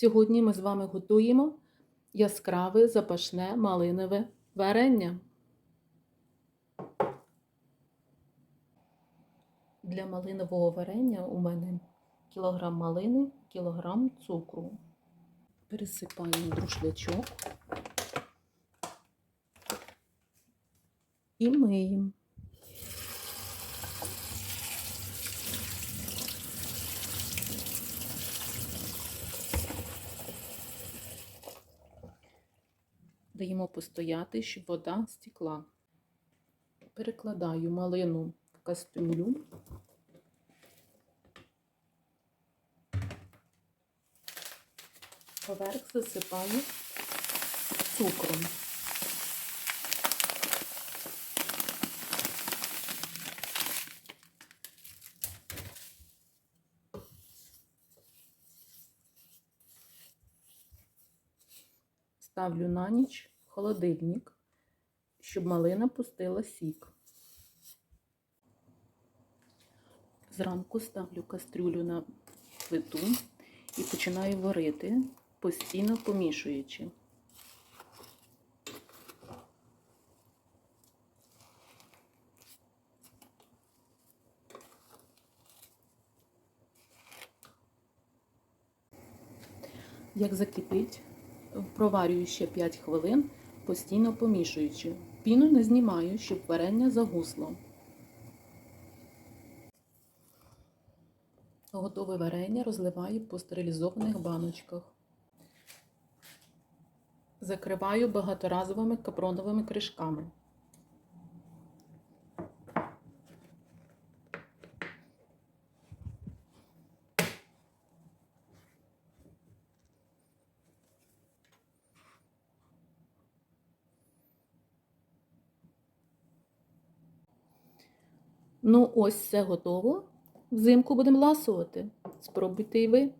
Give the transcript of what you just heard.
Сьогодні ми з вами готуємо яскраве запашне малинове варення. Для малинового варення у мене кілограм малини, кілограм цукру. Пересипаємо друшлячок і миємо. Даємо постояти, щоб вода стікла. Перекладаю малину в кастрюлю. Поверх засипаю цукром. Ставлю на ніч в холодильник, щоб малина пустила сік. Зранку ставлю кастрюлю на плиту і починаю варити, постійно помішуючи. Як закипить, проварюю ще 5 хвилин, постійно помішуючи. Піну не знімаю, щоб варення загусло. Готове варення розливаю по стерилізованих баночках. Закриваю багаторазовими капроновими кришками. Ну, ось все готово. Взимку будемо ласувати. Спробуйте і ви.